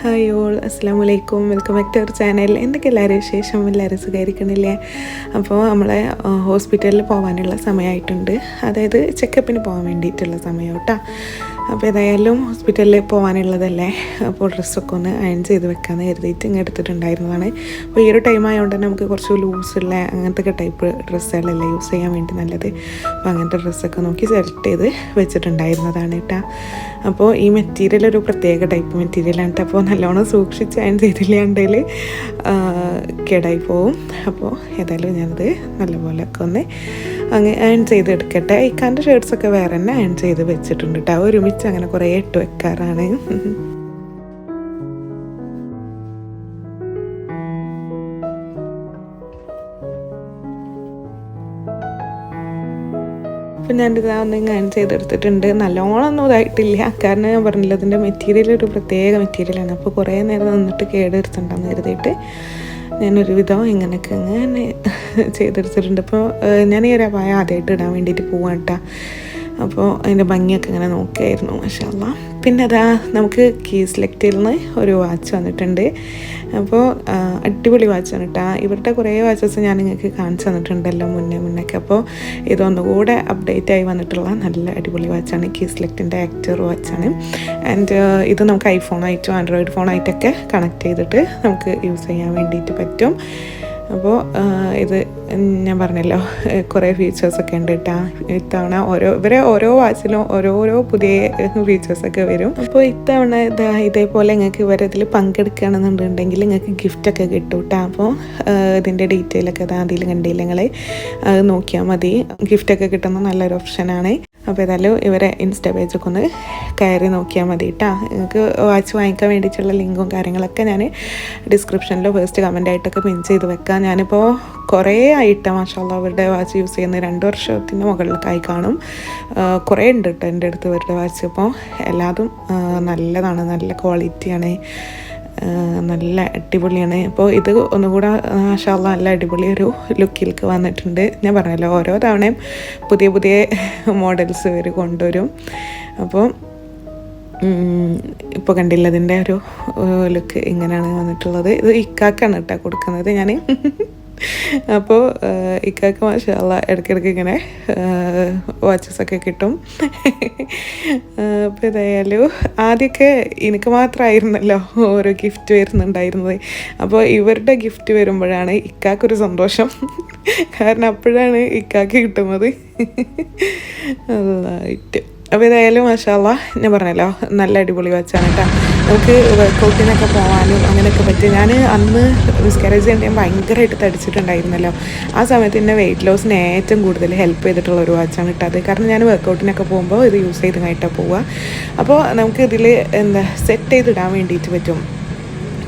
Hi all അസ്സാം വലൈക്കും welcome back to our channel എന്തൊക്കെ എല്ലാവരും വിശേഷം? എല്ലാവരും സുഖമായിരിക്കണില്ലേ? അപ്പോൾ നമ്മളെ ഹോസ്പിറ്റലിൽ പോകാനുള്ള സമയമായിട്ടുണ്ട് അതായത് ചെക്കപ്പിന് പോകാൻ വേണ്ടിയിട്ടുള്ള സമയം കേട്ടോ. അപ്പോൾ ഏതായാലും ഹോസ്പിറ്റലിൽ പോകാനുള്ളതല്ലേ അപ്പോൾ ഡ്രസ്സൊക്കെ ഒന്ന് അയൺ ചെയ്ത് വെക്കാമെന്ന് കരുതിയിട്ട് ഇങ്ങനെ എടുത്തിട്ടുണ്ടായിരുന്നതാണ്. അപ്പോൾ ഈ ഒരു ടൈം ആയതുകൊണ്ട് തന്നെ നമുക്ക് കുറച്ച് ലൂസുള്ള അങ്ങനത്തെ ടൈപ്പ് ഡ്രസ്സുകളല്ലേ യൂസ് ചെയ്യാൻ വേണ്ടി നല്ലത്. അപ്പോൾ അങ്ങനത്തെ ഡ്രസ്സൊക്കെ നോക്കി സെലക്ട് ചെയ്ത് വെച്ചിട്ടുണ്ടായിരുന്നതാണ് കേട്ടോ. അപ്പോൾ ഈ മെറ്റീരിയൽ ഒരു പ്രത്യേക ടൈപ്പ് മെറ്റീരിയലാണ് അപ്പോൾ നല്ലോണം സൂക്ഷിച്ച് അയൺ ചെയ്തില്ലാണ്ടെങ്കിൽ കേടായി പോവും. അപ്പോൾ ഏതായാലും ഞാനത് നല്ലപോലെയൊക്കെ ഒന്ന് അങ്ങ് ഏൺ ചെയ്തെടുക്കട്ടെ. ഇക്കാന്റെ ഷർട്ട്സൊക്കെ വേറെ തന്നെ ഏൺ ചെയ്ത് വെച്ചിട്ടുണ്ട് കേട്ടോ ഒരുമിച്ച് അങ്ങനെ കുറേ ഇട്ട് വെക്കാറാണ്. അപ്പം ഞാനിത് ഒന്ന് ഞാൻ ചെയ്തെടുത്തിട്ടുണ്ട്. നല്ലോണം ഒന്നും ഇതായിട്ടില്ല. കാരണം ഞാൻ പറഞ്ഞില്ല അതിന്റെ മെറ്റീരിയൽ ഒരു പ്രത്യേക മെറ്റീരിയലാണ് അപ്പോൾ കുറേ നേരം നിന്നിട്ട് കേടെടുത്തിട്ടുണ്ടെന്ന് കരുതിയിട്ട് ഞാനൊരു വിധം ഇങ്ങനെയൊക്കെ അങ്ങനെ ചെയ്തെടുത്തിട്ടുണ്ട്. അപ്പോൾ ഞാൻ ഈ ഒരു അപായം ആദ്യമായിട്ട് ഇടാൻ വേണ്ടിയിട്ട് പോവാൻ കേട്ടോ അപ്പോൾ അതിന്റെ ഭംഗിയൊക്കെ ഇങ്ങനെ നോക്കിയായിരുന്നു മഷാല്ല പിന്നെ അതാ നമുക്ക് കീ സെലക്റ്റിൽ നിന്ന് ഒരു വാച്ച് വന്നിട്ടുണ്ട്. അപ്പോൾ അടിപൊളി വാച്ചാണ് കേട്ടോ ഇവരുടെ കുറേ വാച്ചസ് ഞാൻ നിങ്ങൾക്ക് കാണിച്ചു തന്നിട്ടുണ്ടല്ലോ മുന്നേ മുന്നേക്ക്. അപ്പോൾ ഇതൊന്നുകൂടെ അപ്ഡേറ്റ് ആയി വന്നിട്ടുള്ള നല്ല അടിപൊളി വാച്ചാണ് കീ സെലക്റ്റിന്റെ ആക്ടർ വാച്ചാണ് ആൻഡ് ഇത് നമുക്ക് ഐഫോണായിട്ടും ആൻഡ്രോയിഡ് ഫോണായിട്ടൊക്കെ കണക്ട് ചെയ്തിട്ട് നമുക്ക് യൂസ് ചെയ്യാൻ വേണ്ടിയിട്ട് പറ്റും. അപ്പോൾ ഇത് ഞാൻ പറഞ്ഞല്ലോ കുറേ ഫീച്ചേഴ്സൊക്കെ ഉണ്ട് കേട്ടോ ഇത്തവണ ഓരോ ഇവരെ ഓരോ വാച്ചിലും ഓരോരോ പുതിയ ഫീച്ചേഴ്സൊക്കെ വരും. അപ്പോൾ ഇത്തവണ ഇതാ ഇതേപോലെ നിങ്ങൾക്ക് ഇവരതിൽ പങ്കെടുക്കുകയാണെന്നുണ്ടെങ്കിൽ നിങ്ങൾക്ക് ഗിഫ്റ്റൊക്കെ കിട്ടും കേട്ടോ അപ്പോൾ ഇതിന്റെ ഡീറ്റെയിലൊക്കെ അതാ അതിൽ കണ്ടില്ല നിങ്ങൾ നോക്കിയാൽ മതി. ഗിഫ്റ്റൊക്കെ കിട്ടുന്ന നല്ലൊരു ഓപ്ഷനാണ് അപ്പോൾ ഏതായാലും ഇവരെ ഇൻസ്റ്റാ പേജൊക്കെ ഒന്ന് കയറി നോക്കിയാൽ മതി കേട്ടോ. നിങ്ങൾക്ക് വാച്ച് വാങ്ങിക്കാൻ വേണ്ടിയിട്ടുള്ള ലിങ്കും കാര്യങ്ങളൊക്കെ ഞാൻ ഡിസ്ക്രിപ്ഷനിലോ ഫസ്റ്റ് കമന്റ് ആയിട്ടൊക്കെ പിൻ ചെയ്ത് വെക്കാം. ഞാനിപ്പോൾ കുറേ ആയിട്ട് മാഷാല്ല അവരുടെ വാച്ച് യൂസ് ചെയ്യുന്ന രണ്ട് വർഷത്തിന് മുകളിലൊക്കെ കാണും. കുറേ ഉണ്ട് കേട്ടോ എന്റെ അടുത്ത് ഇവരുടെ വാച്ച്. അപ്പോൾ എല്ലാതും നല്ലതാണ് നല്ല ക്വാളിറ്റിയാണ് നല്ല അടിപൊളിയാണ്. അപ്പോൾ ഇത് ഒന്നുകൂടെ മാഷാല്ല നല്ല അടിപൊളി ഒരു ലുക്കിലേക്ക് വന്നിട്ടുണ്ട്. ഞാൻ പറഞ്ഞല്ലോ ഓരോ തവണയും പുതിയ പുതിയ മോഡൽസ് ഇവർ കൊണ്ടുവരും. അപ്പോൾ ഇപ്പോൾ കണ്ടില്ല അതിന്റെ ഒരു ലുക്ക് ഇങ്ങനെയാണ് വന്നിട്ടുള്ളത്. ഇത് ഇക്കാക്കാണ് കേട്ടോ കൊടുക്കുന്നത് ഞാൻ അപ്പോൾ ഇക്കാക്ക് മാഷാല്ല ഇടയ്ക്കിടയ്ക്ക് ഇങ്ങനെ വാച്ചസൊക്കെ കിട്ടും. അപ്പോൾ ഏതായാലും ആദ്യമൊക്കെ എനിക്ക് മാത്രമായിരുന്നല്ലോ ഓരോ ഗിഫ്റ്റ് വരുന്നുണ്ടായിരുന്നത്. അപ്പോൾ ഇവരുടെ ഗിഫ്റ്റ് വരുമ്പോഴാണ് ഇക്കാക്കൊരു സന്തോഷം. കാരണം അപ്പോഴാണ് ഇക്കാക്ക് കിട്ടുന്നത്. അല്ലായിട്ട് അപ്പോൾ ഏതായാലും മാഷാള്ള ഞാൻ പറഞ്ഞല്ലോ നല്ല അടിപൊളി വാച്ചാണ് കേട്ടോ നമുക്ക് വർക്കൗട്ടിനൊക്കെ പോകാനും അങ്ങനെയൊക്കെ പറ്റും ഞാൻ അന്ന് മിസ്കാരേജ് ചെയ്യാൻ ഞാൻ ഭയങ്കരമായിട്ട് തടിച്ചിട്ടുണ്ടായിരുന്നല്ലോ. ആ സമയത്ത് എന്നെ വെയിറ്റ് ലോസിന് ഏറ്റവും കൂടുതൽ ഹെൽപ്പ് ചെയ്തിട്ടുള്ള ഒരു വാച്ചാണ് ഇട്ടത് കാരണം ഞാൻ വർക്കൗട്ടിനൊക്കെ പോകുമ്പോൾ ഇത് യൂസ് ചെയ്ത് കഴിഞ്ഞിട്ടാണ് പോവുക. അപ്പോൾ നമുക്ക് ഇതിൽ എന്താ സെറ്റ് ചെയ്തിടാൻ വേണ്ടിയിട്ട് പറ്റും.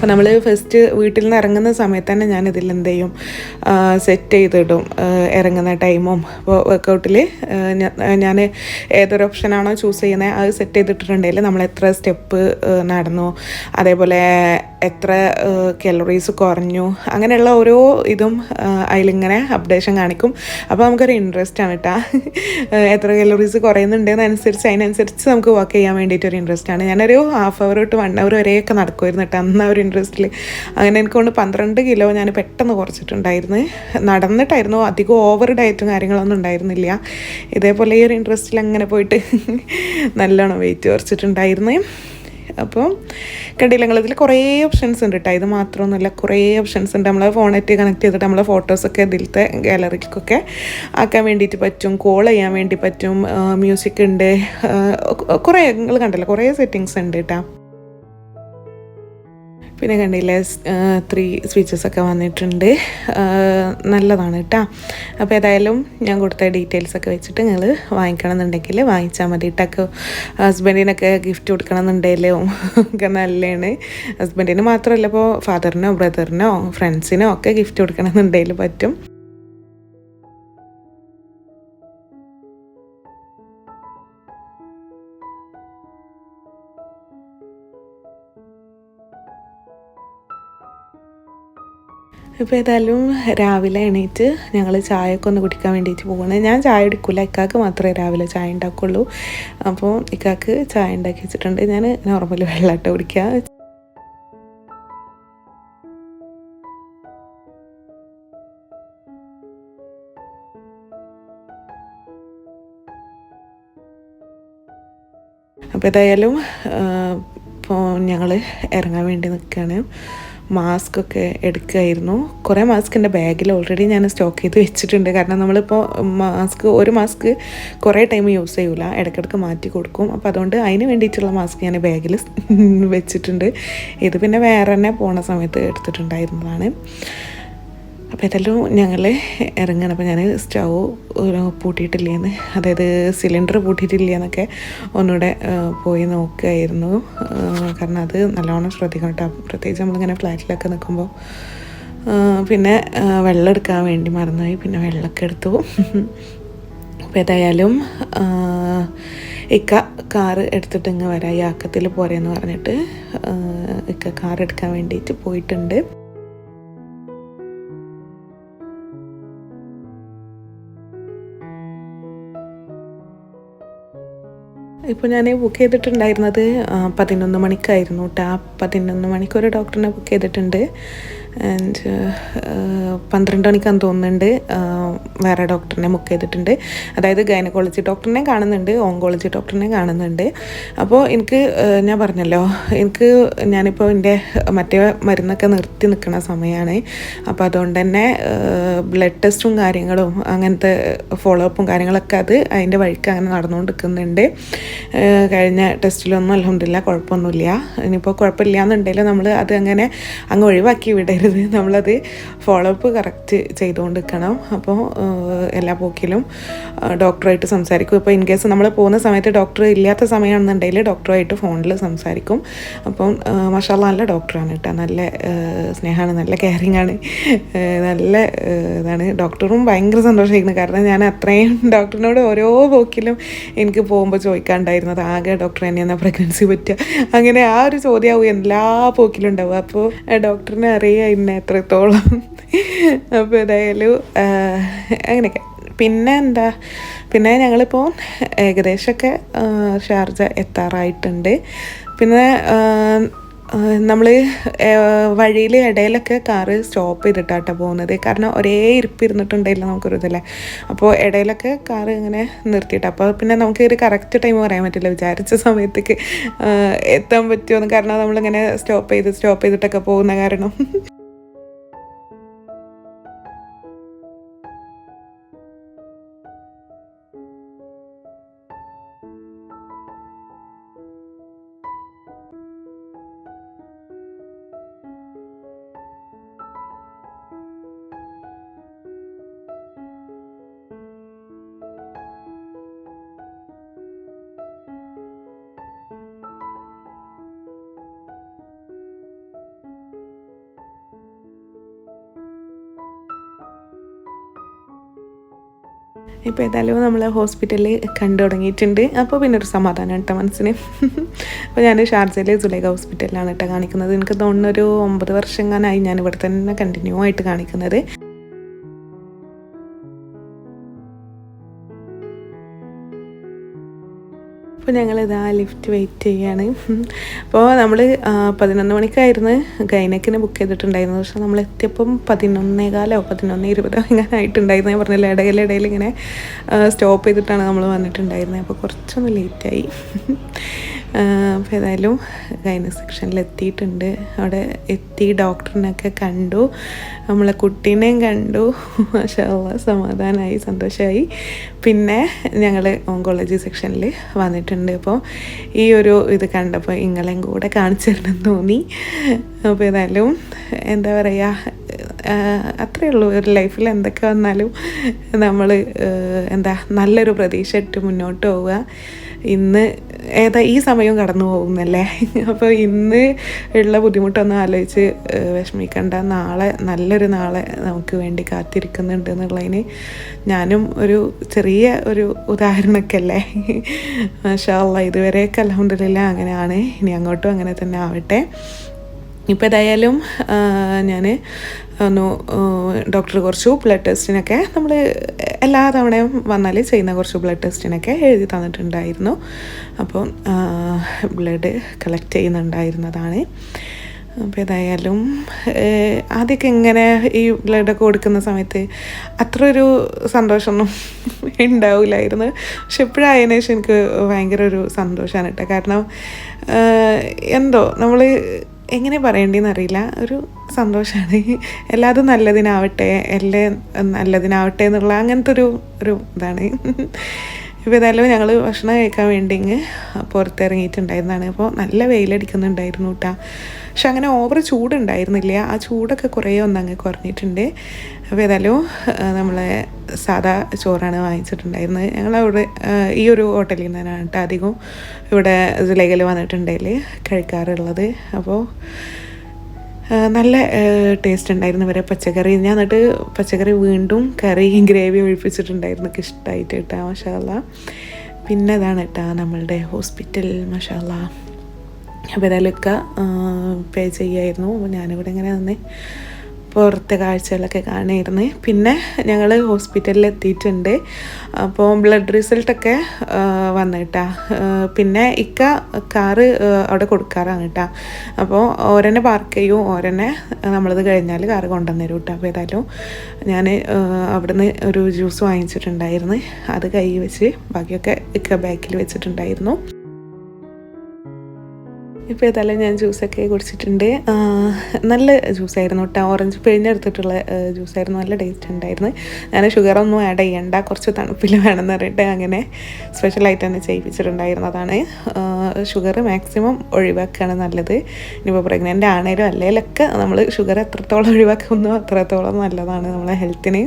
അപ്പോൾ നമ്മൾ ഫസ്റ്റ് വീട്ടിൽ നിന്ന് ഇറങ്ങുന്ന സമയത്ത് തന്നെ ഞാൻ ഇതിൽ എന്ത് ചെയ്യും? സെറ്റ് ചെയ്തിടും. ഇറങ്ങുന്ന ടൈമും അപ്പോൾ വർക്കൗട്ടിൽ ഞാൻ ഏതൊരു ഓപ്ഷനാണോ ചൂസ് ചെയ്യുന്നത് അത് സെറ്റ് ചെയ്തിട്ടുണ്ടെങ്കിൽ നമ്മൾ എത്ര സ്റ്റെപ്പ് നടന്നു അതേപോലെ എത്ര കലോറീസ് കുറഞ്ഞു അങ്ങനെയുള്ള ഓരോ ഇതും അതിലിങ്ങനെ അപ്ഡേഷൻ കാണിക്കും. അപ്പോൾ നമുക്കൊരു ഇൻട്രസ്റ്റ് ആണ് കേട്ടോ എത്ര കലോറീസ് കുറയുന്നുണ്ടെന്നനുസരിച്ച് അതിനനുസരിച്ച് നമുക്ക് വർക്ക് ചെയ്യാൻ വേണ്ടിയിട്ടൊരു ഇൻട്രസ്റ്റ് ആണ്. ഞാനൊരു ഹാഫ് അവർ തൊട്ട് വൺ അവർ വരെയൊക്കെ നടക്കുമായിരുന്നു കേട്ടോ അന്ന് ഒരു ഇൻട്രസ്റ്റിൽ അങ്ങനെ എനിക്ക് കൊണ്ട് പന്ത്രണ്ട് കിലോ ഞാൻ പെട്ടെന്ന് കുറച്ചിട്ടുണ്ടായിരുന്നു. നടന്നിട്ടായിരുന്നു അധികം ഓവർ ഡയറ്റും കാര്യങ്ങളൊന്നും ഉണ്ടായിരുന്നില്ല. ഇതേപോലെ ഈ ഒരു ഇൻട്രസ്റ്റിൽ അങ്ങനെ പോയിട്ട് നല്ലോണം വെയിറ്റ് കുറച്ചിട്ടുണ്ടായിരുന്നു. അപ്പോൾ കണ്ടില്ല ഞങ്ങളിതിൽ കുറേ ഓപ്ഷൻസ് ഉണ്ട് കേട്ടോ ഇത് മാത്രമൊന്നുമില്ല കുറേ ഓപ്ഷൻസ് ഉണ്ട്. നമ്മളെ ഫോണായിട്ട് കണക്ട് ചെയ്തിട്ട് നമ്മളെ ഫോട്ടോസൊക്കെ ഇതിലത്തെ ഗാലറിക്കൊക്കെ ആക്കാൻ വേണ്ടിയിട്ട് പറ്റും. കോൾ ചെയ്യാൻ വേണ്ടി പറ്റും. മ്യൂസിക് ഉണ്ട്. കുറേ നിങ്ങൾ കണ്ടല്ലോ? കുറേ സെറ്റിങ്സ് ഉണ്ട് കേട്ടോ പിന്നെ കണ്ടില്ലേ ത്രീ സ്വിച്ചസ് ഒക്കെ വന്നിട്ടുണ്ട്. നല്ലതാണ് കേട്ടോ അപ്പോൾ ഏതായാലും ഞാൻ കൊടുത്ത ഡീറ്റെയിൽസ് ഒക്കെ വെച്ചിട്ട് നിങ്ങൾ വാങ്ങിക്കണം എന്നുണ്ടെങ്കിൽ വാങ്ങിച്ചാൽ മതി കേട്ടോ ഹസ്ബൻഡിനൊക്കെ ഗിഫ്റ്റ് കൊടുക്കണം എന്നുണ്ടെങ്കിലും ഒക്കെ നല്ലതാണ് ഹസ്ബൻഡിന് മാത്രമല്ല ഇപ്പോൾ ഫാദറിനോ ബ്രദറിനോ ഫ്രണ്ട്സിനോ ഒക്കെ ഗിഫ്റ്റ് കൊടുക്കണം എന്നുണ്ടെങ്കിൽ പറ്റും. ഇപ്പോൾ ഏതായാലും രാവിലെ എണീറ്റ് ഞങ്ങൾ ചായയൊക്കെ ഒന്ന് കുടിക്കാൻ വേണ്ടിയിട്ട് പോകണം ഞാൻ ചായ എടുക്കില്ല ഇക്കാക്ക് മാത്രമേ രാവിലെ ചായ ഉണ്ടാക്കുള്ളൂ. അപ്പോൾ ഇക്കാക്ക് ചായ ഉണ്ടാക്കി വെച്ചിട്ടുണ്ട്. ഞാൻ നോർമൽ വെള്ളമായിട്ട് കുടിക്കുക അപ്പോൾ ഏതായാലും ഇപ്പോൾ ഞങ്ങൾ ഇറങ്ങാൻ വേണ്ടി നിൽക്കുകയാണ് മാസ്ക് ഒക്കെ എടുക്കുമായിരുന്നു കുറേ മാസ്ക് എന്റെ ബാഗിൽ ഓൾറെഡി ഞാൻ സ്റ്റോക്ക് ചെയ്ത് വെച്ചിട്ടുണ്ട്. കാരണം നമ്മളിപ്പോൾ മാസ്ക് ഒരു മാസ്ക് കുറേ ടൈം യൂസ് ചെയ്യൂല. ഇടയ്ക്കിടയ്ക്ക് മാറ്റി കൊടുക്കും. അപ്പോൾ അതുകൊണ്ട് അതിന് വേണ്ടിയിട്ടുള്ള മാസ്ക് ഞാൻ ബാഗിൽ വെച്ചിട്ടുണ്ട്. ഇത് പിന്നെ വേറെ തന്നെ പോണ സമയത്ത് എടുത്തിട്ടുണ്ടായിരുന്നതാണ്. അപ്പോൾ ഇതെല്ലാം ഞങ്ങൾ ഇറങ്ങണം. അപ്പോൾ ഞാൻ സ്റ്റൗ പൂട്ടിയിട്ടില്ലേന്ന്. അതായത് സിലിണ്ടർ പൂട്ടിയിട്ടില്ലേന്നൊക്കെ ഒന്നുകൂടെ പോയി നോക്കുകയായിരുന്നു കാരണം അത് നല്ലോണം ശ്രദ്ധിക്കണം കേട്ടോ പ്രത്യേകിച്ച് നമ്മളിങ്ങനെ ഫ്ലാറ്റിലൊക്കെ നിൽക്കുമ്പോൾ പിന്നെ വെള്ളം എടുക്കാൻ വേണ്ടി മറന്നുപോയി. പിന്നെ വെള്ളമൊക്കെ എടുത്തു. അപ്പോൾ ഏതായാലും ഇക്ക കാറ് എടുത്തിട്ട് ഇങ്ങ് വരാം. ഈ ആക്കത്തിൽ പോരെന്ന് പറഞ്ഞിട്ട് ഇക്ക കാർ എടുക്കാൻ വേണ്ടിയിട്ട് പോയിട്ടുണ്ട്. ഇപ്പോൾ ഞാൻ ബുക്ക് ചെയ്തിട്ടുണ്ടായിരുന്നത് പതിനൊന്ന് മണിക്കായിരുന്നു കേട്ടോ പതിനൊന്ന് മണിക്ക് ഒരു ഡോക്ടറിനെ ബുക്ക് ചെയ്തിട്ടുണ്ട്. ആൻഡ് പന്ത്രണ്ട് മണിക്കാന്ന് തോന്നുന്നുണ്ട്. വേറെ ഡോക്ടറിനെ ബുക്ക് ചെയ്തിട്ടുണ്ട്. അതായത് ഗൈനക്കോളജി ഡോക്ടറിനെ കാണുന്നുണ്ട് ഓങ്കോളജി ഡോക്ടറിനെ കാണുന്നുണ്ട്. അപ്പോൾ എനിക്ക് ഞാൻ പറഞ്ഞല്ലോ എനിക്ക് ഞാനിപ്പോൾ എന്റെ മറ്റേ മരുന്നൊക്കെ നിർത്തി നിൽക്കുന്ന സമയമാണ്. അപ്പോൾ അതുകൊണ്ട് തന്നെ ബ്ലഡ് ടെസ്റ്റും കാര്യങ്ങളും അങ്ങനത്തെ ഫോളോ അപ്പും കാര്യങ്ങളൊക്കെ അത് അതിന്റെ വഴിക്ക് അങ്ങനെ നടന്നുകൊണ്ട് നിൽക്കുന്നുണ്ട് ഏഹ് കഴിഞ്ഞ ടെസ്റ്റിലൊന്നും അലഹമില്ല കുഴപ്പമൊന്നുമില്ല. ഇനിയിപ്പോൾ കുഴപ്പമില്ല എന്നുണ്ടെങ്കിൽ നമ്മൾ അത് അങ്ങനെ അങ്ങ് ഒഴിവാക്കി വിടരുത്. നമ്മളത് ഫോളോ അപ്പ് കറക്റ്റ് ചെയ്തുകൊണ്ട് നിൽക്കണം അപ്പോൾ എല്ലാ പോക്കിലും ഡോക്ടറായിട്ട് സംസാരിക്കും. ഇപ്പോൾ ഇൻ കേസ് നമ്മൾ പോകുന്ന സമയത്ത് ഡോക്ടർ ഇല്ലാത്ത സമയമാണെന്നുണ്ടെങ്കിൽ ഡോക്ടറുമായിട്ട് ഫോണിൽ സംസാരിക്കും. അപ്പം മഷാല നല്ല ഡോക്ടറാണ് കേട്ടോ നല്ല സ്നേഹമാണ് നല്ല കെയറിങ് ആണ് നല്ല ഇതാണ്. ഡോക്ടറും ഭയങ്കര സന്തോഷമായിരുന്നു കാരണം ഞാൻ അത്രയും ഡോക്ടറിനോട് ഓരോ പോക്കിലും എനിക്ക് പോകുമ്പോൾ ചോദിക്കാണ്ടായിരുന്നത്. ആകെ ഡോക്ടർ തന്നെയാണ് പ്രഗ്നൻസി പറ്റുക. അങ്ങനെ ആ ഒരു ചോദ്യമാവും എല്ലാ പോക്കിലും ഉണ്ടാവും അപ്പോൾ ഡോക്ടറിനെ അറിയാം ഇന്നെ എത്രത്തോളം അപ്പോൾ ഏതായാലും അങ്ങനെയൊക്കെ. പിന്നെ എന്താ പിന്നെ ഞങ്ങളിപ്പോൾ ഏകദേശമൊക്കെ ഷാർജ എത്താറായിട്ടുണ്ട്. പിന്നെ നമ്മൾ വഴിയിൽ ഇടയിലൊക്കെ കാറ് സ്റ്റോപ്പ് ചെയ്തിട്ടാട്ടോ പോകുന്നത്. കാരണം ഒരേ ഇരിപ്പ് ഇരുന്നിട്ടുണ്ടായില്ല നമുക്കൊരു ഇതല്ലേ അപ്പോൾ ഇടയിലൊക്കെ കാറ് ഇങ്ങനെ നിർത്തിയിട്ട്. അപ്പോൾ പിന്നെ നമുക്ക് ഒരു കറക്റ്റ് ടൈം പറയാൻ പറ്റില്ല. വിചാരിച്ച സമയത്തേക്ക് എത്താൻ പറ്റുമെന്ന് കാരണം നമ്മളിങ്ങനെ സ്റ്റോപ്പ് ചെയ്ത് സ്റ്റോപ്പ് ചെയ്തിട്ടൊക്കെ പോകുന്ന കാരണം. ഇപ്പോൾ ഏതായാലും നമ്മൾ ഹോസ്പിറ്റലിൽ കണ്ടു തുടങ്ങിയിട്ടുണ്ട്. അപ്പോൾ പിന്നെ ഒരു സമാധാനം കേട്ടോ മനസ്സിന്. അപ്പോൾ ഞാൻ ഷാർജയിലെ സുലേഖ ഹോസ്പിറ്റലിലാണ് കേട്ടോ കാണിക്കുന്നത്. എനിക്ക് തോന്നുന്നൊരു ഒമ്പത് വർഷം കാനായി ഞാൻ ഇവിടെ തന്നെ കണ്ടിന്യൂ ആയിട്ട് കാണിക്കുന്നത്. അപ്പോൾ ഞങ്ങളിതാ ലിഫ്റ്റ് വെയിറ്റ് ചെയ്യാണ്. അപ്പോൾ നമ്മൾ പതിനൊന്ന് മണിക്കായിരുന്നു ഗൈനക്കിനെ ബുക്ക് ചെയ്തിട്ടുണ്ടായിരുന്നത്. പക്ഷെ നമ്മൾ എത്തിയപ്പം പതിനൊന്നേകാലോ പതിനൊന്ന് ഇരുപതോ ഇങ്ങനെ ആയിട്ടുണ്ടായിരുന്നു ഞാൻ പറഞ്ഞില്ല? ഇടയിലിടയിൽ ഇങ്ങനെ സ്റ്റോപ്പ് ചെയ്തിട്ടാണ് നമ്മൾ വന്നിട്ടുണ്ടായിരുന്നത്. അപ്പോൾ കുറച്ചൊന്ന് ലേറ്റായി അപ്പോൾ ഏതായാലും ഗൈന സെക്ഷനിൽ എത്തിയിട്ടുണ്ട് അവിടെ എത്തി ഡോക്ടറിനൊക്കെ കണ്ടു. നമ്മളെ കുട്ടീനെയും കണ്ടു. മാഷാ സമാധാനമായി സന്തോഷമായി പിന്നെ ഞങ്ങൾ ഓങ്കോളജി സെക്ഷനിൽ വന്നിട്ടുണ്ട്. അപ്പോൾ ഈ ഒരു ഇത് കണ്ടപ്പോൾ ഇങ്ങളെയും കൂടെ കാണിച്ചു തരണം തോന്നി. അപ്പോൾ ഏതായാലും എന്താ പറയുക അത്രയേ ഉള്ളൂ ഒരു ലൈഫിൽ എന്തൊക്കെ വന്നാലും നമ്മൾ എന്താ നല്ലൊരു പ്രതീക്ഷ ഇട്ട് മുന്നോട്ട് പോവുക. ഇന്ന് ഏതാ ഈ സമയവും കടന്നു പോകുന്നല്ലേ? അപ്പോൾ ഇന്ന് ഉള്ള ബുദ്ധിമുട്ടൊന്നും ആലോചിച്ച് വിഷമിക്കേണ്ട. നാളെ നല്ലൊരു നാളെ നമുക്ക് വേണ്ടി കാത്തിരിക്കുന്നുണ്ട് എന്നുള്ളതിന് ഞാനും ഒരു ചെറിയ ഒരു ഉദാഹരണമൊക്കെ അല്ലേ മാഷാല്ല ഇതുവരെയൊക്കെ അലഹമില്ല അങ്ങനെയാണ്. ഇനി അങ്ങോട്ടും അങ്ങനെ തന്നെ ആവട്ടെ. ഇപ്പോൾ ഏതായാലും ഞാൻ ഒന്ന് ഡോക്ടർ കുറച്ച് ബ്ലഡ് ടെസ്റ്റിനൊക്കെ നമ്മൾ എല്ലാ തവണയും വന്നാൽ ചെയ്യുന്ന കുറച്ച് ബ്ലഡ് ടെസ്റ്റിനൊക്കെ എഴുതി തന്നിട്ടുണ്ടായിരുന്നു. അപ്പോൾ ബ്ലഡ് കളക്ട് ചെയ്യുന്നുണ്ടായിരുന്നതാണ്. അപ്പോൾ ഏതായാലും ആദ്യമൊക്കെ ഇങ്ങനെ ഈ ബ്ലഡൊക്കെ കൊടുക്കുന്ന സമയത്ത് അത്ര ഒരു സന്തോഷമൊന്നും ഉണ്ടാവില്ലായിരുന്നു. പക്ഷെ എപ്പോഴായതിനു ശേഷം എനിക്ക് ഭയങ്കര ഒരു സന്തോഷമാണ് കേട്ടോ. കാരണം എന്തോ നമ്മൾ എങ്ങനെ പറയേണ്ടതെന്ന് അറിയില്ല ഒരു സന്തോഷമാണ് എല്ലാതും നല്ലതിനാവട്ടെ എല്ലാം നല്ലതിനാവട്ടെ എന്നുള്ള അങ്ങനത്തെ ഒരു ഒരു ഇതാണ്. ഇപ്പോൾ ഏതായാലും ഞങ്ങൾ ഭക്ഷണം കഴിക്കാൻ വേണ്ടി പുറത്തിറങ്ങിയിട്ടുണ്ടായിരുന്നതാണ്. അപ്പോൾ നല്ല വെയിലടിക്കുന്നുണ്ടായിരുന്നു കേട്ടോ പക്ഷെ അങ്ങനെ ഓവർ ചൂടുണ്ടായിരുന്നില്ല. ആ ചൂടൊക്കെ കുറേ ഒന്നങ്ങ് കുറഞ്ഞിട്ടുണ്ട്. അപ്പോൾ ഏതായാലും നമ്മളെ സാധാ ചോറാണ് വാങ്ങിച്ചിട്ടുണ്ടായിരുന്നത്. ഞങ്ങൾ അവിടെ ഈ ഒരു ഹോട്ടലിൽ നിന്നാണ് കേട്ടോ അധികവും ഇവിടെ ജുലൈകൾ വന്നിട്ടുണ്ടെങ്കിൽ കഴിക്കാറുള്ളത്. അപ്പോൾ നല്ല ടേസ്റ്റ് ഉണ്ടായിരുന്നു വരെ പച്ചക്കറി. ഞാൻ എന്നിട്ട് പച്ചക്കറി വീണ്ടും കറി ഗ്രേവി ഒഴിപ്പിച്ചിട്ടുണ്ടായിരുന്നു. ഇഷ്ടമായിട്ട് കേട്ടാ മഷാല പിന്നെ ഇതാണ് കേട്ടാ നമ്മളുടെ ഹോസ്പിറ്റൽ മഷാല അപ്പോൾ ഏതായാലും പേ ചെയ്യായിരുന്നു. അപ്പോൾ ഞാനിവിടെ ഇങ്ങനെ നിന്ന്. പുറത്തെ കാഴ്ചകളൊക്കെ കാണായിരുന്നു പിന്നെ ഞങ്ങൾ ഹോസ്പിറ്റലിൽ എത്തിയിട്ടുണ്ട് അപ്പോൾ ബ്ലഡ് റിസൾട്ടൊക്കെ വന്നു കേട്ടാ. പിന്നെ ഇക്ക കാറ് അവിടെ കൊടുക്കാറാണ് കേട്ടാ. അപ്പോൾ ഓരെന്നെ പാർക്ക് ചെയ്യും. ഓരെന്നെ നമ്മളത് കഴിഞ്ഞാൽ കാറ് കൊണ്ടുവന്നു തരും കേട്ടോ. അപ്പോൾ ഏതായാലും ഞാൻ അവിടുന്ന് ഒരു ജ്യൂസ് വാങ്ങിച്ചിട്ടുണ്ടായിരുന്നു. അത് കൈ വെച്ച് ബാക്കിയൊക്കെ ഇക്ക ബാക്കിൽ വെച്ചിട്ടുണ്ടായിരുന്നു. ഇപ്പോൾ ഏതായാലും ഞാൻ ജ്യൂസൊക്കെ കുടിച്ചിട്ടുണ്ട്. നല്ല ജ്യൂസായിരുന്നു കേട്ടോ. ഓറഞ്ച് പിഴിഞ്ഞെടുത്തിട്ടുള്ള ജ്യൂസായിരുന്നു. നല്ല ടേസ്റ്റ് ഉണ്ടായിരുന്നു. ഞാൻ ഷുഗറൊന്നും ആഡ് ചെയ്യണ്ട. കുറച്ച് തണുപ്പിൽ വേണമെന്ന് പറഞ്ഞിട്ട് അങ്ങനെ സ്പെഷ്യലായിട്ട് തന്നെ ചെയ്യിപ്പിച്ചിട്ടുണ്ടായിരുന്നതാണ്. ഷുഗർ മാക്സിമം ഒഴിവാക്കുകയാണ് നല്ലത്. ഇനിയിപ്പോൾ പ്രഗ്നന്റ് ആണേലും അല്ലെങ്കിലൊക്കെ നമ്മൾ ഷുഗർ എത്രത്തോളം ഒഴിവാക്കുന്നു അത്രത്തോളം നല്ലതാണ് നമ്മളെ ഹെൽത്തിന്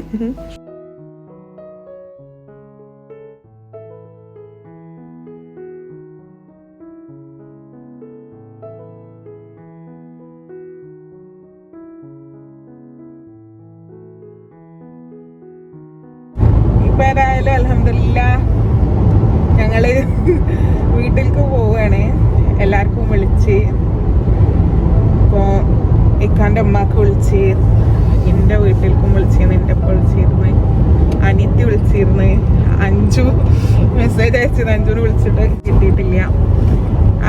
ഇക്കാന്റെ ഉമ്മാക്ക് വിളിച്ചിരുന്നു. എന്റെ വീട്ടിലേക്കും വിളിച്ചിരുന്നു. എന്റെ ഒപ്പം വിളിച്ചിരുന്നു. അനിയത്തി വിളിച്ചിരുന്നു. അഞ്ചു മെസ്സേജ് അയച്ചത് അഞ്ചുന് വിളിച്ചിട്ട് കിട്ടിയിട്ടില്ല.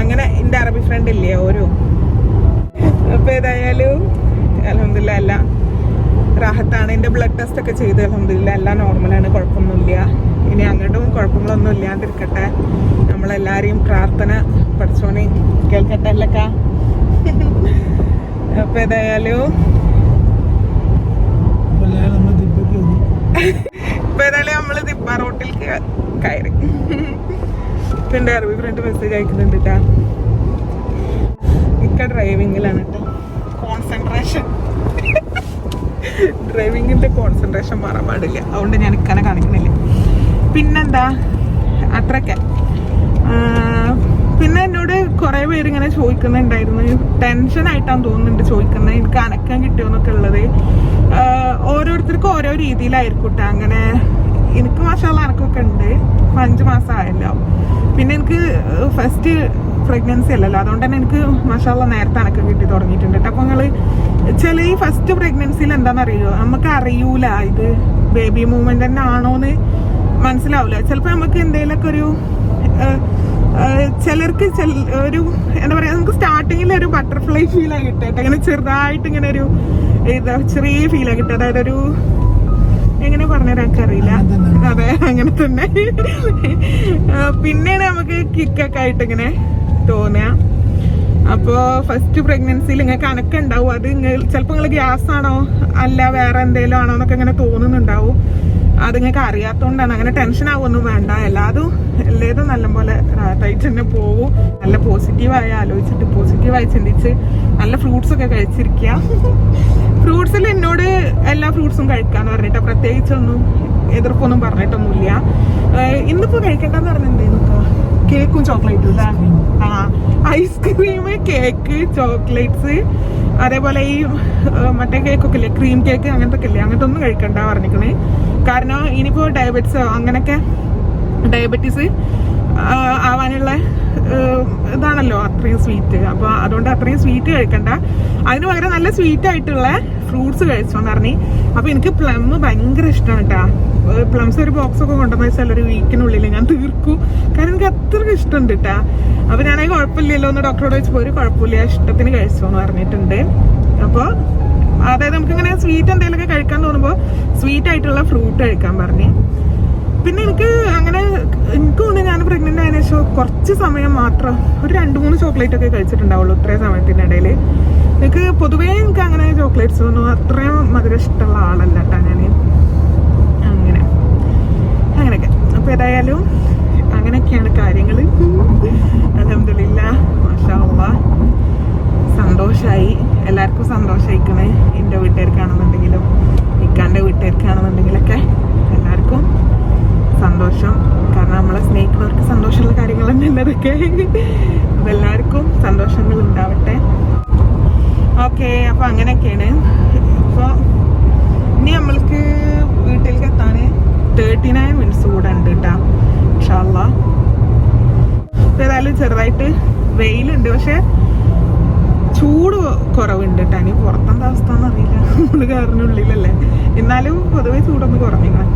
അങ്ങനെ എന്റെ അറബി ഫ്രണ്ട് ഇല്ലേ ഓരോ? അപ്പൊ ഏതായാലും അലഹമില്ല അല്ല റാഹത്താണ്. എന്റെ ബ്ലഡ് ടെസ്റ്റ് ഒക്കെ ചെയ്ത്. അലഹമില്ല എല്ലാം നോർമലാണ് കുഴപ്പമൊന്നുമില്ല. ഇനി അങ്ങോട്ടും കുഴപ്പങ്ങളൊന്നും ഇല്ലാണ്ടിരിക്കട്ടെ. നമ്മളെല്ലാരെയും പ്രാർത്ഥന പഠിച്ചോനെ കേൾക്കട്ടെ അല്ലക്ക? അപ്പൊ ഏതായാലും ദിപ്പ മെസ്സേജ് കോൺസെൻട്രേഷൻ മാറാൻ പാടില്ല. അതുകൊണ്ട് ഞാൻ ഇക്കനെ കാണിക്കണില്ല. പിന്നെന്താ? ആ, പിന്നെ എന്നോട് കുറെ പേര് ഇങ്ങനെ ചോദിക്കുന്നുണ്ടായിരുന്നു. ടെൻഷൻ ആയിട്ടാന്ന് തോന്നുന്നുണ്ട് ചോദിക്കുന്നത്. എനിക്ക് അനക്കം കിട്ടിയോന്നൊക്കെ ഉള്ളത്. ഓരോരുത്തർക്കും ഓരോ രീതിയിലായിരിക്കട്ടെ. അങ്ങനെ എനിക്ക് മാഷാള്ള അനക്കൊക്കെ ഉണ്ട്. അഞ്ച് മാസം ആയല്ലോ. പിന്നെ എനിക്ക് ഫസ്റ്റ് പ്രഗ്നൻസി അല്ലല്ലോ. അതുകൊണ്ട് തന്നെ എനിക്ക് മഷാള്ള നേരത്തെ അനക്കം കിട്ടി തുടങ്ങിയിട്ടുണ്ട് അപ്പൊ നിങ്ങൾ ചില ഈ ഫസ്റ്റ് പ്രഗ്നൻസിയിൽ എന്താണെന്നറിയോ നമുക്ക് അറിയൂല ഇത് ബേബി മൂവ്മെന്റ് തന്നെ ആണോന്ന് മനസ്സിലാവില്ല ചിലപ്പോൾ നമുക്ക് എന്തെങ്കിലുമൊക്കെ ഒരു ചിലർക്ക് ഒരു എന്താ പറയാ നമുക്ക് സ്റ്റാർട്ടിങ്ങിൽ ഒരു ബട്ടർഫ്ലൈ ഫീൽ ആയി കിട്ടും. ഇങ്ങനെ ചെറുതായിട്ട് ഇങ്ങനെ ഒരു എന്താ ചെറിയ ഫീൽ ആയി കിട്ടും അതായത് ഒരു എങ്ങനെ പറഞ്ഞുതരാൻ അറിയില്ല. അതെ അങ്ങനെ തന്നെ. പിന്നെയാണ് നമുക്ക് കിക്കൊക്കെ ആയിട്ട് ഇങ്ങനെ തോന്നുക. അപ്പോ ഫസ്റ്റ് പ്രഗ്നൻസിയിൽ നിങ്ങൾക്ക് അനക്കം ഉണ്ടാവും. അത് ചിലപ്പോൾ നിങ്ങൾ ഗ്യാസ് ആണോ അല്ല വേറെ എന്തെങ്കിലും ആണോ എന്നൊക്കെ ഇങ്ങനെ തോന്നുന്നുണ്ടാവും. അത് നിങ്ങൾക്ക് അറിയാത്തതുകൊണ്ടാണ് അങ്ങനെ ടെൻഷൻ ആവുമൊന്നും വേണ്ട. എല്ലാതും എല്ലാതും നല്ലപോലെ റാത്തായിട്ട് തന്നെ പോവും. നല്ല പോസിറ്റീവായി ആലോചിച്ചിട്ട് പോസിറ്റീവായി ചിന്തിച്ച് നല്ല ഫ്രൂട്ട്സ് ഒക്കെ കഴിച്ചിരിക്കുക ഫ്രൂട്ട്സിൽ എന്നോട് എല്ലാ ഫ്രൂട്ട്സും കഴിക്കാന്ന് പറഞ്ഞിട്ട്. പ്രത്യേകിച്ചൊന്നും എതിർപ്പൊന്നും പറഞ്ഞിട്ടൊന്നുമില്ല. ഇന്നിപ്പോൾ ഇന്നിപ്പോ കഴിക്കണ്ടെന്ന് പറഞ്ഞിട്ടുണ്ടായിരുന്നു കേക്കും ചോക്ലേറ്റും ആ ഐസ്ക്രീം കേക്ക് ചോക്ലേറ്റ്സ് അതേപോലെ ഈ മറ്റേ കേക്കൊക്കെ ഇല്ലേ? ക്രീം കേക്ക് അങ്ങനത്തെ ഒക്കെ ഇല്ലേ? അങ്ങനത്തെ ഒന്നും കഴിക്കണ്ട പറഞ്ഞിക്കണേ. കാരണം ഇനിയിപ്പോ ഡയബറ്റിസ് അങ്ങനെയൊക്കെ ഡയബറ്റീസ് ആവാനുള്ള ഇതാണല്ലോ അത്രയും സ്വീറ്റ് അപ്പോൾ അതുകൊണ്ട് അത്രയും സ്വീറ്റ് കഴിക്കണ്ട. അതിന് പകരം നല്ല സ്വീറ്റ് ആയിട്ടുള്ള ഫ്രൂട്ട്സ് കഴിച്ചോന്ന് പറഞ്ഞു. അപ്പോൾ എനിക്ക് പ്ലം ഭയങ്കര ഇഷ്ടമാണ് കേട്ടോ പ്ലംസ് ഒരു ബോക്സ് ഒക്കെ കൊണ്ടുവന്ന വെച്ചാൽ ഒരു വീക്കിനുള്ളിൽ ഞാൻ തീർക്കും. കാരണം എനിക്ക് അത്രയ്ക്ക് ഇഷ്ടമുണ്ട് കേട്ടാ അപ്പൊ ഞാനത് കുഴപ്പമില്ലല്ലോ എന്ന് ഡോക്ടറോട് ചോദിച്ചപ്പോൾ ഒരു കുഴപ്പമില്ല ഇഷ്ടത്തിന് കഴിച്ചു എന്ന് പറഞ്ഞിട്ടുണ്ട്. അപ്പോൾ അതായത് നമുക്ക് ഇങ്ങനെ സ്വീറ്റ് എന്തെങ്കിലുമൊക്കെ കഴിക്കാൻ തോന്നുമ്പോൾ സ്വീറ്റ് ആയിട്ടുള്ള ഫ്രൂട്ട് കഴിക്കാൻ പറഞ്ഞു. പിന്നെ എനിക്ക് അങ്ങനെ എനിക്ക് തോന്നുന്നു ഞാൻ പ്രഗ്നന്റ് ആയതിനു ശേഷം കുറച്ച് സമയം മാത്രം ഒരു രണ്ട് മൂന്ന് ചോക്ലേറ്റ് ഒക്കെ കഴിച്ചിട്ടുണ്ടാവുള്ളൂ ഇത്രയും സമയത്തിന്റെ ഇടയിൽ എനിക്ക് പൊതുവേ എനിക്ക് അങ്ങനെ ചോക്ലേറ്റ്സ് ഒന്നും അത്രയും മധുരം ഇഷ്ടമുള്ള ആളല്ല കേട്ടോ ഞാൻ അങ്ങനെ. അങ്ങനെയൊക്കെ. അപ്പോൾ ഏതായാലും അങ്ങനെയൊക്കെയാണ് കാര്യങ്ങൾ അലഹമില്ല മാഷാ സന്തോഷമായി എല്ലാവർക്കും സന്തോഷമായിക്കണേ എന്റെ വീട്ടുകാർക്കാണെന്നുണ്ടെങ്കിലും ഇക്കാന്റെ വീട്ടുകാർക്കാണെന്നുണ്ടെങ്കിലൊക്കെ എല്ലാവർക്കും സന്തോഷം. കാരണം നമ്മളെ സ്നേഹിക്കുന്നവർക്ക് സന്തോഷമുള്ള കാര്യങ്ങൾ തന്നെയാണ് അതൊക്കെ. അപ്പം എല്ലാവർക്കും സന്തോഷങ്ങൾ ഉണ്ടാവട്ടെ. ഓക്കെ അപ്പോൾ അങ്ങനെയൊക്കെയാണ്. അപ്പോൾ ഇനി നമ്മൾക്ക് വീട്ടിലേക്ക് എത്താൻ തേർട്ടി നയൻ മിനിറ്റ്സ് കൂടെ ഉണ്ട് കേട്ടോ ഇൻഷാല്ല ഏതായാലും ചെറുതായിട്ട് വെയിലുണ്ട്. പക്ഷെ ചൂട് കുറവുണ്ട് കേട്ടോ ഇനി പുറത്തെന്താ അവസ്ഥ എന്നറിയില്ല നമ്മൾ കാറിനുള്ളിലല്ലേ എന്നാലും പൊതുവെ ചൂടൊന്ന് കുറഞ്ഞിങ്ങനെ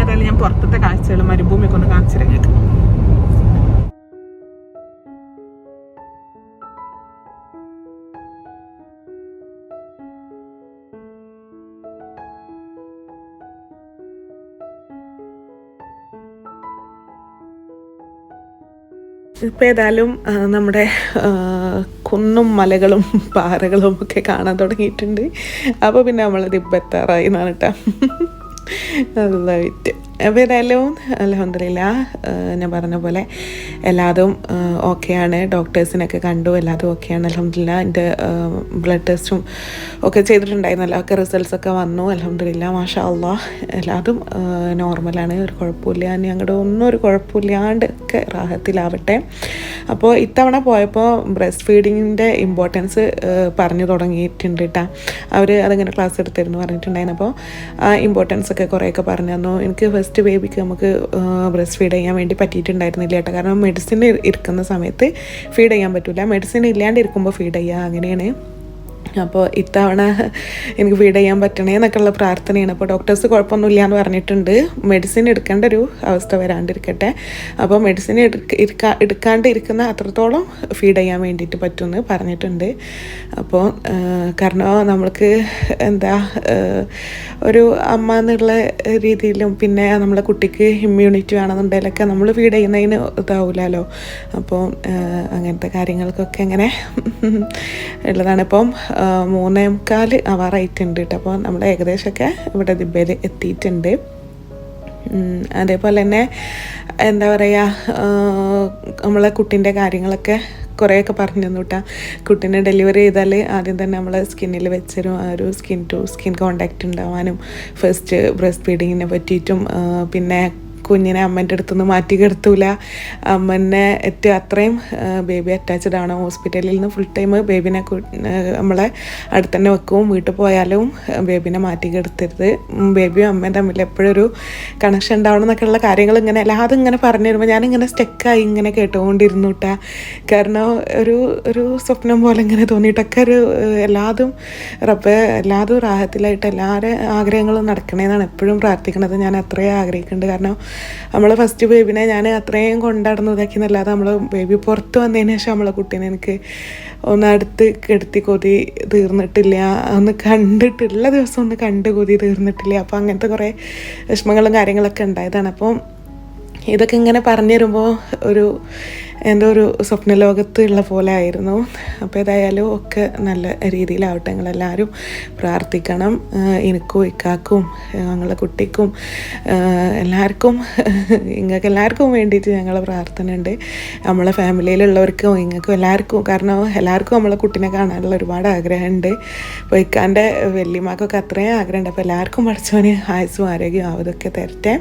ഏതായാലും ഞാൻ പുറത്തത്തെ കാഴ്ചകൾ മരുഭൂമിയൊക്കെ ഒന്ന് കാണിച്ചു തരാം ഇപ്പം ഏതായാലും നമ്മുടെ കുന്നും മലകളും പാറകളും ഒക്കെ കാണാൻ തുടങ്ങിയിട്ടുണ്ട്. അപ്പോൾ പിന്നെ നമ്മളത് ഇപ്പം എത്താറായി എന്നാണ് കേട്ടോ നല്ല അപ്പോൾ ഏതായാലും അലഹമില്ല ഞാൻ പറഞ്ഞ പോലെ എല്ലാതും ഓക്കെയാണ്. ഡോക്ടേഴ്സിനൊക്കെ കണ്ടു എല്ലാതും ഓക്കെയാണ്. അലഹമില്ല എന്റെ ബ്ലഡ് ടെസ്റ്റും ഒക്കെ ചെയ്തിട്ടുണ്ടായിരുന്നല്ലോ. ഒക്കെ റിസൾട്ട്സ് ഒക്കെ വന്നു. അലഹമില്ല മാഷാ അള്ളാ എല്ലാതും നോർമലാണ് ഒരു കുഴപ്പമില്ല. ഞങ്ങളുടെ ഒന്നും ഒരു കുഴപ്പമില്ലാണ്ട് ഒക്കെ റാഹത്തിലാവട്ടെ. അപ്പോൾ ഇത്തവണ പോയപ്പോൾ ബ്രസ്റ്റ് ഫീഡിങ്ങിന്റെ ഇമ്പോർട്ടൻസ് പറഞ്ഞു തുടങ്ങിയിട്ടുണ്ട് കേട്ടോ. അവർ അതിങ്ങനെ ക്ലാസ് എടുത്തിരുന്നു പറഞ്ഞിട്ടുണ്ടായിരുന്നു. അപ്പോൾ ആ ഇമ്പോർട്ടൻസ് ഒക്കെ കുറേയൊക്കെ പറഞ്ഞു തന്നു. എനിക്ക് ഫസ്റ്റ് ബേബിക്ക് നമുക്ക് ബ്രസ്റ്റ് ഫീഡ് ചെയ്യാൻ വേണ്ടി പറ്റിയിട്ടുണ്ടായിരുന്നില്ല കേട്ടോ. കാരണം മെഡിസിൻ ഇരിക്കുന്ന സമയത്ത് ഫീഡ് ചെയ്യാൻ പറ്റില്ല മെഡിസിൻ ഇല്ലാണ്ടിരിക്കുമ്പോൾ ഫീഡ് ചെയ്യുക അങ്ങനെയാണ്. അപ്പോൾ ഇത്തവണ എനിക്ക് ഫീഡ് ചെയ്യാൻ പറ്റണേ എന്നൊക്കെയുള്ള പ്രാർത്ഥനയാണ്. അപ്പോൾ ഡോക്ടേഴ്സ് കുഴപ്പമൊന്നുമില്ല എന്ന് പറഞ്ഞിട്ടുണ്ട്. മെഡിസിൻ എടുക്കേണ്ട ഒരു അവസ്ഥ വരാണ്ടിരിക്കട്ടെ. അപ്പോൾ മെഡിസിൻ എടുക്ക എടുക്കാണ്ട് അത്രത്തോളം ഫീഡ് ചെയ്യാൻ വേണ്ടിയിട്ട് പറ്റുമെന്ന് പറഞ്ഞിട്ടുണ്ട്. അപ്പോൾ കാരണം നമ്മൾക്ക് എന്താ ഒരു അമ്മ എന്നുള്ള രീതിയിലും പിന്നെ നമ്മളെ കുട്ടിക്ക് ഇമ്മ്യൂണിറ്റി വേണമെന്നുണ്ടെങ്കിലൊക്കെ നമ്മൾ ഫീഡ് ചെയ്യുന്നതിന് ഇതാവില്ലല്ലോ അപ്പോൾ അങ്ങനത്തെ കാര്യങ്ങൾക്കൊക്കെ അങ്ങനെ ഉള്ളതാണ്. ഇപ്പം മൂന്നേ മുക്കാൽ ആവാറായിട്ടുണ്ട് കേട്ടോ അപ്പോൾ നമ്മൾ ഏകദേശമൊക്കെ ഇവിടെ ദിബയിൽ എത്തിയിട്ടുണ്ട്. അതേപോലെ തന്നെ എന്താ പറയുക നമ്മളെ കുട്ടിന്റെ കാര്യങ്ങളൊക്കെ കുറേയൊക്കെ പറഞ്ഞു തന്നു കേട്ടോ കുട്ടീനെ ഡെലിവറി ചെയ്താൽ ആദ്യം തന്നെ നമ്മൾ സ്കിന്നിൽ വെച്ചരും ആ ഒരു സ്കിൻ ടു സ്കിൻ കോണ്ടാക്റ്റ് ഉണ്ടാവാനും ഫസ്റ്റ് ബ്രസ്റ്റ് ഫീഡിങ്ങിനെ പറ്റിയിട്ടും പിന്നെ കുഞ്ഞിനെ അമ്മേന്റെ അടുത്തുനിന്ന് മാറ്റി കിടത്തൂല. അമ്മനെ ഏറ്റവും അത്രയും ബേബി അറ്റാച്ച്ഡ് ആണ്. ഹോസ്പിറ്റലിൽ നിന്ന് ഫുൾ ടൈം ബേബിനെ നമ്മളെ അടുത്ത് തന്നെ വെക്കും. വീട്ടിൽ പോയാലും ബേബിനെ മാറ്റി കിടത്തരുത്. ബേബിയും അമ്മയും തമ്മിൽ എപ്പോഴും ഒരു കണക്ഷൻ ഉണ്ടാവണം എന്നൊക്കെയുള്ള കാര്യങ്ങൾ ഇങ്ങനെ അല്ലാതെ ഇങ്ങനെ പറഞ്ഞു തരുമ്പോൾ ഞാനിങ്ങനെ സ്റ്റെക്കായി ഇങ്ങനെ കേട്ടുകൊണ്ടിരുന്നു കേട്ടാ കാരണം ഒരു ഒരു സ്വപ്നം പോലെ ഇങ്ങനെ തോന്നിയിട്ടൊക്കെ ഒരു എല്ലാതും റബ്ബ് എല്ലാതും റാഹത്തിലായിട്ട് എല്ലാവരുടെ ആഗ്രഹങ്ങളും നടക്കണേന്നാണ് എപ്പോഴും പ്രാർത്ഥിക്കുന്നത് ഞാൻ അത്രയും ആഗ്രഹിക്കുന്നുണ്ട്. കാരണം നമ്മൾ ഫസ്റ്റ് ബേബിനെ ഞാൻ അത്രയും കൊണ്ടാടുന്നതാക്കി ഇതാക്കിയെന്നല്ലാതെ നമ്മൾ ബേബി പുറത്ത് വന്നതിന് ശേഷം നമ്മളെ കുട്ടീനെ എനിക്ക് ഒന്ന് അടുത്ത് കെടുത്തി കൊതി തീർന്നിട്ടില്ല. ഒന്ന് കണ്ടിട്ടുള്ള ദിവസം ഒന്ന് കണ്ട് കൊതി തീർന്നിട്ടില്ല. അപ്പോൾ അങ്ങനത്തെ കുറേ വിഷമങ്ങളും കാര്യങ്ങളൊക്കെ ഉണ്ടായതാണ്. അപ്പോൾ ഇതൊക്കെ ഇങ്ങനെ പറഞ്ഞു തരുമ്പോൾ ഒരു എന്തോ ഒരു സ്വപ്നലോകത്തുള്ള പോലെ ആയിരുന്നു. അപ്പോൾ ഏതായാലും ഒക്കെ നല്ല രീതിയിലാവട്ടെ. ഞങ്ങളെല്ലാവരും പ്രാർത്ഥിക്കണം. എനിക്കും ഇക്കാക്കും ഞങ്ങളെ കുട്ടിക്കും എല്ലാവർക്കും നിങ്ങൾക്ക് എല്ലാവർക്കും വേണ്ടിയിട്ട് ഞങ്ങൾ പ്രാർത്ഥന ഉണ്ട്. നമ്മളെ ഫാമിലിയിലുള്ളവർക്കും നിങ്ങൾക്കും എല്ലാവർക്കും കാരണം എല്ലാവർക്കും നമ്മളെ കുട്ടീനെ കാണാനുള്ള ഒരുപാട് ആഗ്രഹമുണ്ട് അപ്പോൾ ഇക്കാന്റെ വല്യമ്മക്കൊക്കെ അത്രയും ആഗ്രഹമുണ്ട് അപ്പോൾ എല്ലാവർക്കും പഠിച്ചവന് ആയുസ്സും ആരോഗ്യവും ആവതൊക്കെ തരട്ടെ.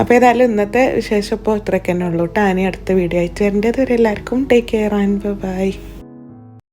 അപ്പോൾ ഏതായാലും ഇന്നത്തെ വിശേഷം ഇപ്പോൾ ഇത്രയൊക്കെ തന്നെ ഉള്ളൂ. കേട്ടോ ഇനി അടുത്ത വീഡിയോ അയച്ചു തരേണ്ടത് എല്ലാവർക്കും ടേക്ക് കെയർ ആൻഡ് ബൈ